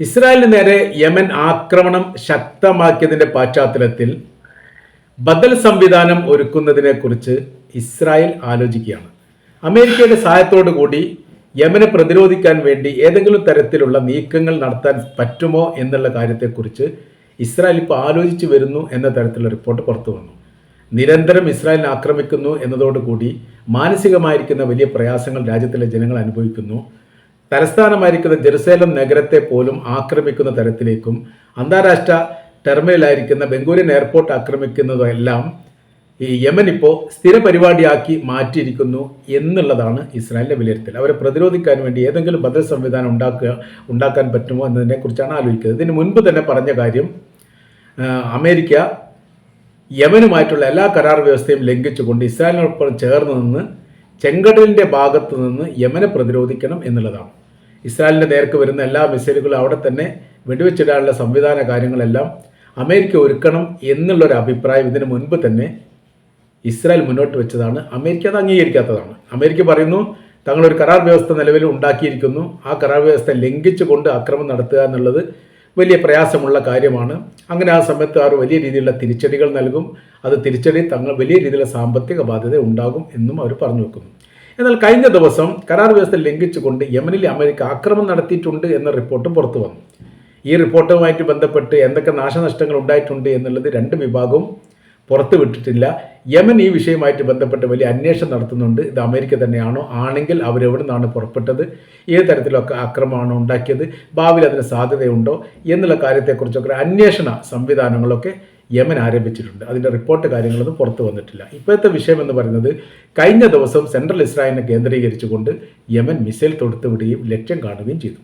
ഇസ്രായേലിന് നേരെ യമൻ ആക്രമണം ശക്തമാക്കിയതിന്റെ പശ്ചാത്തലത്തിൽ ബദൽ സംവിധാനം ഒരുക്കുന്നതിനെക്കുറിച്ച് ഇസ്രായേൽ ആലോചിക്കുകയാണ്. അമേരിക്കയുടെ സഹായത്തോടു കൂടി യമനെ പ്രതിരോധിക്കാൻ വേണ്ടി ഏതെങ്കിലും തരത്തിലുള്ള നീക്കങ്ങൾ നടത്താൻ പറ്റുമോ എന്നുള്ള കാര്യത്തെക്കുറിച്ച് ഇസ്രായേൽ ഇപ്പോൾ ആലോചിച്ചു വരുന്നു എന്ന തരത്തിലുള്ള റിപ്പോർട്ട് പുറത്തു വന്നു. നിരന്തരം ഇസ്രായേലിനെ ആക്രമിക്കുന്നു എന്നതോടുകൂടി മാനസികമായിരിക്കുന്ന വലിയ പ്രയാസങ്ങൾ രാജ്യത്തിലെ ജനങ്ങൾ അനുഭവിക്കുന്നു. തലസ്ഥാനമായിരിക്കുന്ന ജെറുസലേം നഗരത്തെ പോലും ആക്രമിക്കുന്ന തരത്തിലേക്കും അന്താരാഷ്ട്ര ടെർമിനലായിരിക്കുന്ന ബംഗൂരിയൻ എയർപോർട്ട് ആക്രമിക്കുന്നതെല്ലാം ഈ യമൻ ഇപ്പോൾ സ്ഥിര പരിപാടിയാക്കി മാറ്റിയിരിക്കുന്നു എന്നുള്ളതാണ് ഇസ്രായേലിന്റെ വിലയിരുത്തൽ. അവരെ പ്രതിരോധിക്കാൻ വേണ്ടി ഏതെങ്കിലും ബദൽ സംവിധാനം ഉണ്ടാക്കുക ഉണ്ടാക്കാൻ പറ്റുമോ എന്നതിനെക്കുറിച്ചാണ് ആലോചിക്കുന്നത്. ഇതിന് മുൻപ് തന്നെ പറഞ്ഞ കാര്യം അമേരിക്ക യമനുമായിട്ടുള്ള എല്ലാ കരാർ വ്യവസ്ഥയും ലംഘിച്ചുകൊണ്ട് ഇസ്രായേലിനൊപ്പം ചേർന്ന് നിന്ന് ചെങ്കടലിന്റെ ഭാഗത്ത് നിന്ന് യമനെ പ്രതിരോധിക്കണം എന്നുള്ളതാണ്. ഇസ്രായേലിന്റെ നേർക്ക് വരുന്ന എല്ലാ മിസൈലുകളും അവിടെ തന്നെ വെടിവെച്ചിടാനുള്ള സംവിധാന കാര്യങ്ങളെല്ലാം അമേരിക്ക ഒരുക്കണം എന്നുള്ളൊരു അഭിപ്രായം ഇതിനു മുൻപ് തന്നെ ഇസ്രായേൽ മുന്നോട്ട് വെച്ചതാണ്. അമേരിക്ക അത് അംഗീകരിക്കാത്തതാണ്. അമേരിക്ക പറയുന്നു തങ്ങളൊരു കരാർ വ്യവസ്ഥ നിലവിൽ ഉണ്ടാക്കിയിരിക്കുന്നു. ആ കരാർ വ്യവസ്ഥ ലംഘിച്ചുകൊണ്ട് അക്രമം നടത്തുക എന്നുള്ളത് വലിയ പ്രയാസമുള്ള കാര്യമാണ്. അങ്ങനെ ആ സമയത്ത് അവർ വലിയ രീതിയിലുള്ള തിരിച്ചടികൾ നൽകും. അത് തിരിച്ചടി തങ്ങൾ വലിയ രീതിയിലുള്ള സാമ്പത്തിക ബാധ്യത ഉണ്ടാകും എന്നും അവർ പറഞ്ഞു വെക്കുന്നു. എന്നാൽ കഴിഞ്ഞ ദിവസം കരാർ വ്യവസ്ഥ ലംഘിച്ചുകൊണ്ട് യമനിൽ അമേരിക്ക ആക്രമണം നടത്തിയിട്ടുണ്ട് എന്ന റിപ്പോർട്ടും പുറത്തു വന്നു. ഈ റിപ്പോർട്ടുമായിട്ട് ബന്ധപ്പെട്ട് എന്തൊക്കെ നാശനഷ്ടങ്ങൾ ഉണ്ടായിട്ടുണ്ട് എന്നുള്ളത് രണ്ട് വിഭാഗവും പുറത്തു വിട്ടിട്ടില്ല. യമൻ ഈ വിഷയമായിട്ട് ബന്ധപ്പെട്ട് വലിയ അന്വേഷണം നടത്തുന്നുണ്ട്. ഇത് അമേരിക്ക തന്നെയാണോ? ആണെങ്കിൽ അവരെവിടെ നിന്നാണ് പുറപ്പെട്ടത്? ഏത് തരത്തിലൊക്കെ ആക്രമണമാണോ ഉണ്ടാക്കിയത്? ഭാവിയിൽ അതിന് സാധ്യതയുണ്ടോ? എന്നുള്ള കാര്യത്തെക്കുറിച്ചൊക്കെ അന്വേഷണ സംവിധാനങ്ങളൊക്കെ യമൻ ആരംഭിച്ചിട്ടുണ്ട്. അതിന്റെ റിപ്പോർട്ട് കാര്യങ്ങളൊന്നും പുറത്തു വന്നിട്ടില്ല. ഇപ്പോഴത്തെ വിഷയം എന്ന് പറയുന്നത് കഴിഞ്ഞ ദിവസം സെൻട്രൽ ഇസ്രായേലിനെ കേന്ദ്രീകരിച്ചുകൊണ്ട് യമൻ മിസൈൽ തൊടുത്തുവിടുകയും ലക്ഷ്യം കാണുകയും ചെയ്തു.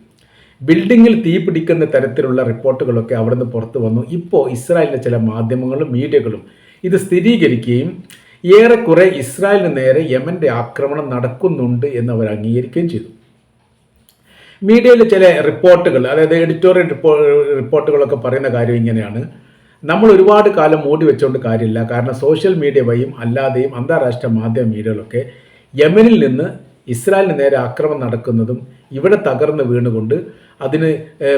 ബിൽഡിങ്ങിൽ തീ പിടിക്കുന്ന തരത്തിലുള്ള റിപ്പോർട്ടുകളൊക്കെ അവിടുന്ന് പുറത്തു വന്നു. ഇപ്പോൾ ഇസ്രായേലിലെ ചില മാധ്യമങ്ങളും മീഡിയകളും ഇത് സ്ഥിരീകരിക്കുകയും ഏറെക്കുറെ ഇസ്രായേലിന് നേരെ യമന്റെ ആക്രമണം നടക്കുന്നുണ്ട് എന്ന് അവർ അംഗീകരിക്കുകയും ചെയ്തു. മീഡിയയിലെ ചില റിപ്പോർട്ടുകൾ അതായത് എഡിറ്റോറിയൽ റിപ്പോ റിപ്പോർട്ടുകളൊക്കെ പറയുന്ന കാര്യം ഇങ്ങനെയാണ്. നമ്മൾ ഒരുപാട് കാലം മൂടി വെച്ചുകൊണ്ട് കാര്യമില്ല. കാരണം സോഷ്യൽ മീഡിയ വഴിയും അല്ലാതെയും അന്താരാഷ്ട്ര മാധ്യമ മീഡിയകളൊക്കെ യമനിൽ നിന്ന് ഇസ്രായേലിന് നേരെ ആക്രമണം നടക്കുന്നതും ഇവിടെ തകർന്ന് വീണുകൊണ്ട് അതിന്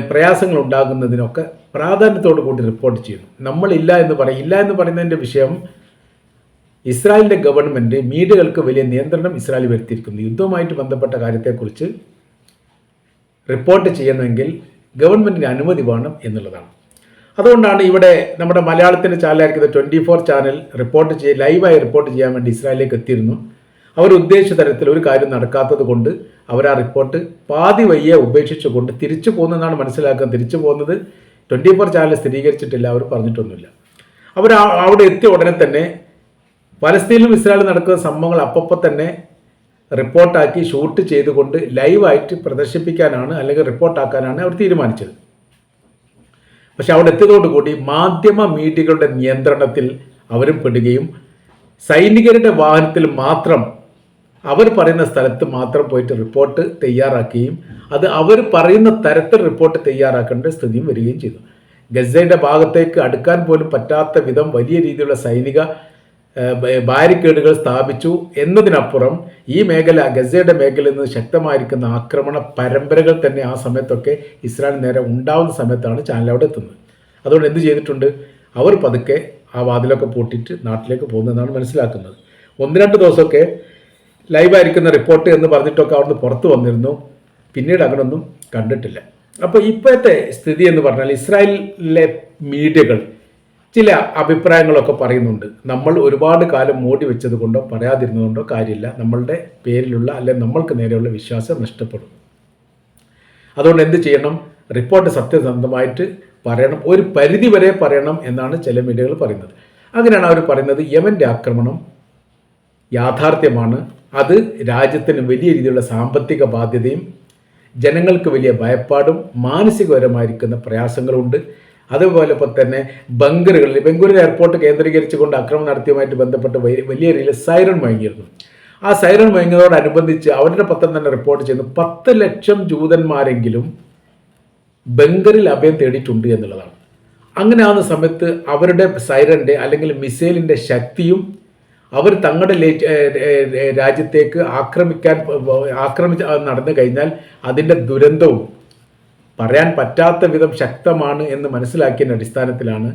പ്രയാസങ്ങൾ ഉണ്ടാകുന്നതിനൊക്കെ പ്രാധാന്യത്തോടു കൂടി റിപ്പോർട്ട് ചെയ്യുന്നു. നമ്മളില്ല എന്ന് പറയും ഇല്ല എന്ന് പറയുന്നതിന്റെ വിഷയം ഇസ്രായേലിന്റെ ഗവൺമെന്റ് മീഡിയകൾക്ക് വലിയ നിയന്ത്രണം ഇസ്രായേൽ വരുത്തിയിരിക്കുന്നു. യുദ്ധവുമായിട്ട് ബന്ധപ്പെട്ട കാര്യത്തെക്കുറിച്ച് റിപ്പോർട്ട് ചെയ്യണമെങ്കിൽ ഗവൺമെന്റിന് അനുമതി വേണം എന്നുള്ളതാണ്. അതുകൊണ്ടാണ് ഇവിടെ നമ്മുടെ മലയാളത്തിന്റെ ചാനലായിരിക്കുന്ന ട്വന്റി ഫോർ ചാനൽ റിപ്പോർട്ട് ചെയ്യ ലൈവായി റിപ്പോർട്ട് ചെയ്യാൻ വേണ്ടി ഇസ്രായേലിലേക്ക് എത്തിയിരുന്നു. അവർ ഉദ്ദേശിച്ച തരത്തിൽ ഒരു കാര്യം നടക്കാത്തത് കൊണ്ട് അവർ ആ റിപ്പോർട്ട് പാതി വയ്യെ ഉപേക്ഷിച്ചുകൊണ്ട് തിരിച്ചു പോകുന്നതെന്നാണ് മനസ്സിലാക്കാൻ തിരിച്ചു പോകുന്നത്. ട്വന്റി ഫോർ ചാനൽ സ്ഥിരീകരിച്ചിട്ടില്ല അവർ പറഞ്ഞിട്ടൊന്നുമില്ല. അവർ അവിടെ എത്തിയ ഉടനെ തന്നെ പലസ്തീനിലും ഇസ്രായേലും നടക്കുന്ന സംഭവങ്ങൾ അപ്പപ്പോൾ തന്നെ റിപ്പോർട്ടാക്കി ഷൂട്ട് ചെയ്തുകൊണ്ട് ലൈവായിട്ട് പ്രദർശിപ്പിക്കാനാണ് അല്ലെങ്കിൽ റിപ്പോർട്ടാക്കാനാണ് അവർ തീരുമാനിച്ചത്. പക്ഷെ അവിടെ എത്തിയതോടുകൂടി മാധ്യമ മീഡിയകളുടെ നിയന്ത്രണത്തിൽ അവരും പെടുകയും സൈനികരുടെ വാഹനത്തിൽ മാത്രം അവർ പറയുന്ന സ്ഥലത്ത് മാത്രം പോയിട്ട് റിപ്പോർട്ട് തയ്യാറാക്കുകയും അത് അവർ പറയുന്ന തരത്തിൽ റിപ്പോർട്ട് തയ്യാറാക്കേണ്ട സ്ഥിതിയും വരികയും ചെയ്തു. ഗസയുടെ ഭാഗത്തേക്ക് അടുക്കാൻ പോലും പറ്റാത്ത വിധം വലിയ രീതിയിലുള്ള സൈനിക ബാരിക്കേഡുകൾ സ്ഥാപിച്ചു എന്നതിനപ്പുറം ഈ മേഖല ഗസയുടെ മേഖലയിൽ നിന്ന് ശക്തമായിരിക്കുന്ന ആക്രമണ പരമ്പരകൾ തന്നെ ആ സമയത്തൊക്കെ ഇസ്രായേൽ നേരെ ഉണ്ടാവുന്ന സമയത്താണ് ചാനൽ അവിടെ എത്തുന്നത്. അതുകൊണ്ട് എന്ത് ചെയ്തിട്ടുണ്ട്? അവർ പതുക്കെ ആ വാതിലൊക്കെ പൂട്ടിയിട്ട് നാട്ടിലേക്ക് പോകുന്നതെന്നാണ് മനസ്സിലാക്കുന്നത്. ഒന്ന് രണ്ട് ദിവസമൊക്കെ ലൈവായിരിക്കുന്ന റിപ്പോർട്ട് എന്ന് പറഞ്ഞിട്ടൊക്കെ അവിടുന്ന് പുറത്ത് വന്നിരുന്നു. പിന്നീട് അങ്ങനൊന്നും കണ്ടിട്ടില്ല. അപ്പോൾ ഇപ്പോഴത്തെ സ്ഥിതി എന്ന് പറഞ്ഞാൽ ഇസ്രായേലിലെ മീഡിയകൾ ചില അഭിപ്രായങ്ങളൊക്കെ പറയുന്നുണ്ട്. നമ്മൾ ഒരുപാട് കാലം മൂടി വെച്ചത് കൊണ്ടോ പറയാതിരുന്നതുകൊണ്ടോ കാര്യമില്ല. നമ്മളുടെ പേരിലുള്ള അല്ലെങ്കിൽ നമ്മൾക്ക് നേരെയുള്ള വിശ്വാസം നഷ്ടപ്പെടും. അതുകൊണ്ട് എന്ത് ചെയ്യണം? റിപ്പോർട്ട് സത്യസന്ധമായിട്ട് പറയണം. ഒരു പരിധി വരെ പറയണം എന്നാണ് ചില മീഡിയകൾ പറയുന്നത്. അങ്ങനെയാണ് അവർ പറയുന്നത് യമന്റെ ആക്രമണം യാഥാർത്ഥ്യമാണ്. അത് രാജ്യത്തിന് വലിയ രീതിയിലുള്ള സാമ്പത്തിക ബാധ്യതയും ജനങ്ങൾക്ക് വലിയ ഭയപ്പാടും മാനസികപരമായിരിക്കുന്ന പ്രയാസങ്ങളുണ്ട്. അതുപോലെ തന്നെ ബങ്കറുകളിൽ ബംഗളൂരു എയർപോർട്ട് കേന്ദ്രീകരിച്ചുകൊണ്ട് ആക്രമണം നടത്തിയതുമായിട്ട് ബന്ധപ്പെട്ട് വലിയ രീതിയിൽ സൈറൺ മുഴങ്ങിയിരുന്നു ആ സൈറൺ മുഴങ്ങിയതോടനുബന്ധിച്ച് അവരുടെ പത്രം തന്നെ റിപ്പോർട്ട് ചെയ്യുന്നു പത്ത് ലക്ഷം ജൂതന്മാരെങ്കിലും ബംഗറിൽ അഭയം തേടിയിട്ടുണ്ട് എന്നുള്ളതാണ്. അങ്ങനെ ആവുന്ന സമയത്ത് അവരുടെ സൈറന്റെ അല്ലെങ്കിൽ മിസൈലിന്റെ ശക്തിയും അവർ തങ്ങളുടെ രാജ്യത്തേക്ക് ആക്രമിക്കാൻ ആക്രമിച്ച് നടന്നു കഴിഞ്ഞാൽ അതിന്റെ ദുരന്തവും പറയാൻ പറ്റാത്ത വിധം ശക്തമാണ് എന്ന് മനസ്സിലാക്കിയതിന്റെ അടിസ്ഥാനത്തിലാണ്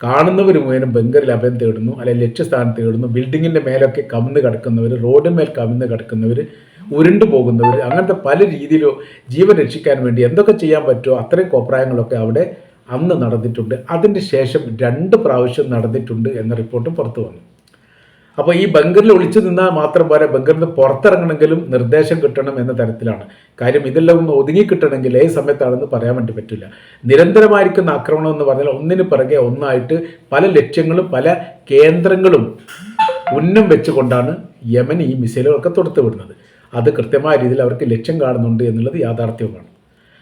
കാണുന്നവർ മുഴുവനും ബംഗറിൽ അഭയം തേടുന്നു അല്ലെങ്കിൽ ലക്ഷ്യസ്ഥാനം തേടുന്നു ബിൽഡിങ്ങിന്റെ മേലൊക്കെ കവിന്ന് കിടക്കുന്നവർ റോഡിന്മേൽ കവിന്ന് കിടക്കുന്നവർ ഉരുണ്ടു പോകുന്നവർ അങ്ങനത്തെ പല രീതിയിലോ ജീവൻ രക്ഷിക്കാൻ വേണ്ടി എന്തൊക്കെ ചെയ്യാൻ പറ്റുമോ അത്രയും കോപ്രായങ്ങളൊക്കെ അവിടെ അന്ന് നടന്നിട്ടുണ്ട്. അതിന് ശേഷം രണ്ട് പ്രാവശ്യം നടന്നിട്ടുണ്ട് എന്ന റിപ്പോർട്ടും പുറത്തു വന്നു. അപ്പോൾ ഈ ബങ്കറിൽ ഒളിച്ചു നിന്നാൽ മാത്രം പോരാ ബങ്കറിൽ നിന്ന് പുറത്തിറങ്ങണമെങ്കിലും നിർദ്ദേശം കിട്ടണം എന്ന തരത്തിലാണ്. കാര്യം ഇതെല്ലാം ഒന്ന് ഒതുങ്ങി കിട്ടണമെങ്കിൽ ഏത് സമയത്താണെന്ന് പറയാൻ വേണ്ടി പറ്റില്ല. നിരന്തരമായിരിക്കുന്ന ആക്രമണം എന്ന് പറഞ്ഞാൽ ഒന്നിന് പിറകെ ഒന്നായിട്ട് പല ലക്ഷ്യങ്ങളും പല കേന്ദ്രങ്ങളും ഉന്നം വെച്ചുകൊണ്ടാണ് യമൻ ഈ മിസൈലുകളൊക്കെ തൊടുത്തു വിടുന്നത്. അത് കൃത്യമായ രീതിയിൽ അവർക്ക് ലക്ഷ്യം കാണുന്നുണ്ട് എന്നുള്ളത് യാഥാർത്ഥ്യവുമാണ്.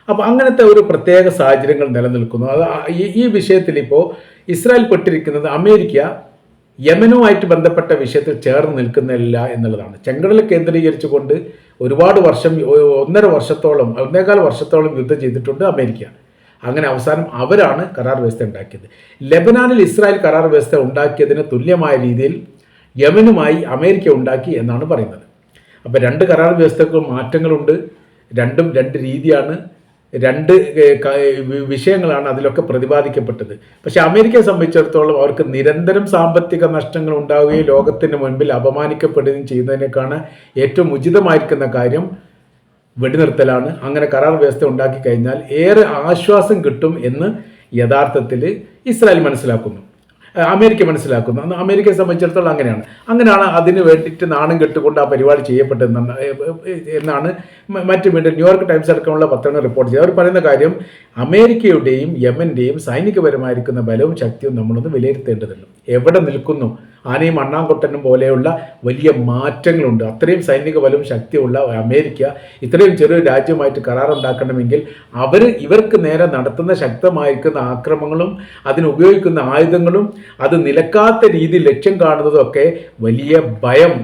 അപ്പോൾ അങ്ങനത്തെ ഒരു പ്രത്യേക സാഹചര്യങ്ങൾ നിലനിൽക്കുന്നു. അത് ഈ വിഷയത്തിൽ ഇപ്പോൾ ഇസ്രായേൽ പെട്ടിരിക്കുന്നത് അമേരിക്ക യമനുമായിട്ട് ബന്ധപ്പെട്ട വിഷയത്തിൽ ചേർന്ന് നിൽക്കുന്നില്ല എന്നുള്ളതാണ്. ചെങ്കടൽ കേന്ദ്രീകരിച്ചുകൊണ്ട് ഒരുപാട് വർഷം ഒന്നര വർഷത്തോളം ഒന്നേകാൽ വർഷത്തോളം യുദ്ധം ചെയ്തിട്ടുണ്ട് അമേരിക്ക. അങ്ങനെ അവസാനം അവരാണ് കരാർ വ്യവസ്ഥ ഉണ്ടാക്കിയത്. ലെബനാനിൽ ഇസ്രായേൽ കരാർ വ്യവസ്ഥ ഉണ്ടാക്കിയതിന് തുല്യമായ രീതിയിൽ യമനുമായി അമേരിക്ക ഉണ്ടാക്കി എന്നാണ് പറയുന്നത്. അപ്പോൾ രണ്ട് കരാർ വ്യവസ്ഥക്കും മാറ്റങ്ങളുണ്ട്. രണ്ടും രണ്ട് രീതിയാണ് രണ്ട് വിഷയങ്ങളാണ് അതിലൊക്കെ പ്രതിപാദിക്കപ്പെട്ടത്. പക്ഷെ അമേരിക്കയെ സംബന്ധിച്ചിടത്തോളം അവർക്ക് നിരന്തരം സാമ്പത്തിക നഷ്ടങ്ങൾ ഉണ്ടാവുകയും ലോകത്തിന് മുൻപിൽ അപമാനിക്കപ്പെടുകയും ചെയ്യുന്നതിനേക്കാണ് ഏറ്റവും ഉചിതമായിരിക്കുന്ന കാര്യം വെടിനിർത്തലാണ്. അങ്ങനെ കരാർ വ്യവസ്ഥ ഉണ്ടാക്കി കഴിഞ്ഞാൽ ഏറെ ആശ്വാസം കിട്ടും എന്ന് യഥാർത്ഥത്തിൽ ഇസ്രായേൽ മനസ്സിലാക്കുന്നു. അമേരിക്ക മനസ്സിലാക്കുന്നു. അമേരിക്കയെ സംബന്ധിച്ചിടത്തോളം അങ്ങനെയാണ്. അങ്ങനെയാണ് അതിന് വേണ്ടിയിട്ട് നാണം കെട്ടുകൊണ്ട് ആ പരിപാടി ചെയ്യപ്പെട്ടതെന്നാണ് എന്നാണ് മറ്റു വീണ്ടും ന്യൂയോർക്ക് ടൈംസ് അടക്കമുള്ള പത്രങ്ങൾ റിപ്പോർട്ട് ചെയ്തത് അവർ പറയുന്ന കാര്യം അമേരിക്കയുടെയും യമന്റെയും സൈനികപരമായിരിക്കുന്ന ബലവും ശക്തിയും നമ്മളൊന്ന് വിലയിരുത്തേണ്ടതുണ്ട്. എവിടെ നിൽക്കുന്നു? ആനയും അണ്ണാങ്കൊട്ടനും പോലെയുള്ള വലിയ മാറ്റങ്ങളുണ്ട്. അത്രയും സൈനിക ബലവും ശക്തിയുള്ള അമേരിക്ക ഇത്രയും ചെറിയൊരു രാജ്യമായിട്ട് കരാറുണ്ടാക്കണമെങ്കിൽ അവർ ഇവർക്ക് നേരെ നടത്തുന്ന ശക്തമായിരിക്കുന്ന ആക്രമങ്ങളും അതിനുപയോഗിക്കുന്ന ആയുധങ്ങളും അത് നിലക്കാത്ത രീതിയിൽ ലക്ഷ്യം കാണുന്നതും ഒക്കെ വലിയ ഭയം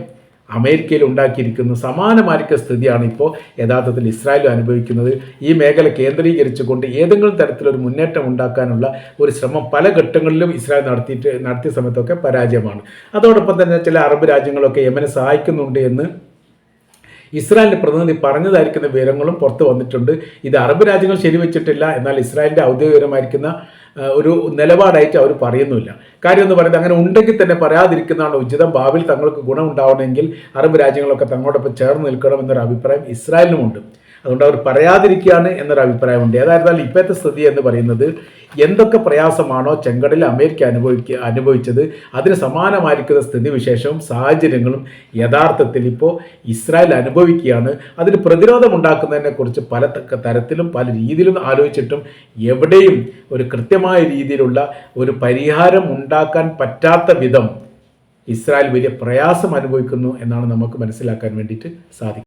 അമേരിക്കയിൽ ഉണ്ടാക്കിയിരിക്കുന്ന സമാനമായിരിക്ക സ്ഥിതിയാണ് ഇപ്പോൾ യഥാർത്ഥത്തിൽ ഇസ്രായേൽ അനുഭവിക്കുന്നത്. ഈ മേഖല കേന്ദ്രീകരിച്ചുകൊണ്ട് ഏതെങ്കിലും തരത്തിലൊരു മുന്നേറ്റം ഉണ്ടാക്കാനുള്ള ഒരു ശ്രമം പല ഘട്ടങ്ങളിലും ഇസ്രായേൽ നടത്തിയിട്ട് നടത്തിയ സമയത്തൊക്കെ പരാജയമാണ്. അതോടൊപ്പം തന്നെ ചില അറബ് രാജ്യങ്ങളൊക്കെ യമനെ സഹായിക്കുന്നുണ്ട് എന്ന് ഇസ്രായേലിന്റെ പ്രതിനിധി പറഞ്ഞതായിരിക്കുന്ന വിവരങ്ങളും പുറത്തു വന്നിട്ടുണ്ട്. ഇത് അറബ് രാജ്യങ്ങൾ ശരിവെച്ചിട്ടില്ല. എന്നാൽ ഇസ്രായേലിന്റെ ഔദ്യോഗികപരമായിരിക്കുന്ന ആ, ഒരു നിലപാടായിട്ട് അവർ പറയുന്നില്ല കാര്യം എന്ന് പറയുന്നത് അങ്ങനെ ഉണ്ടെങ്കിൽ തന്നെ പറയാതിരിക്കുന്നതാണ് ഉചിതം. ഭാവിയിൽ തങ്ങൾക്ക് ഗുണമുണ്ടാവണമെങ്കിൽ അറബ് രാജ്യങ്ങളൊക്കെ തങ്ങളോടൊപ്പം ചേർന്ന് നിൽക്കണം എന്നൊരു അഭിപ്രായം ഇസ്രായേലിനുമുണ്ട്. അതുകൊണ്ട് അവർ പറയാതിരിക്കുകയാണ് എന്നൊരു അഭിപ്രായമുണ്ട്. ഏതായിരുന്നാലും ഇപ്പോഴത്തെ സ്ഥിതി എന്ന് പറയുന്നത് എന്തൊക്കെ പ്രയാസമാണോ ചെങ്കടലിൽ അമേരിക്ക അനുഭവിക്കുക അനുഭവിച്ചത് അതിന് സമാനമായിരിക്കുന്ന സ്ഥിതിവിശേഷവും സാഹചര്യങ്ങളും യഥാർത്ഥത്തിൽ ഇപ്പോൾ ഇസ്രായേൽ അനുഭവിക്കുകയാണ്. അതിന് പ്രതിരോധം ഉണ്ടാക്കുന്നതിനെക്കുറിച്ച് പല തരത്തിലും പല രീതിയിലും ആലോചിച്ചിട്ടും എവിടെയും ഒരു കൃത്യമായ രീതിയിലുള്ള ഒരു പരിഹാരം ഉണ്ടാക്കാൻ പറ്റാത്ത വിധം ഇസ്രായേൽ വലിയ പ്രയാസം അനുഭവിക്കുന്നു എന്നാണ് നമുക്ക് മനസ്സിലാക്കാൻ വേണ്ടിയിട്ട് സാധിക്കും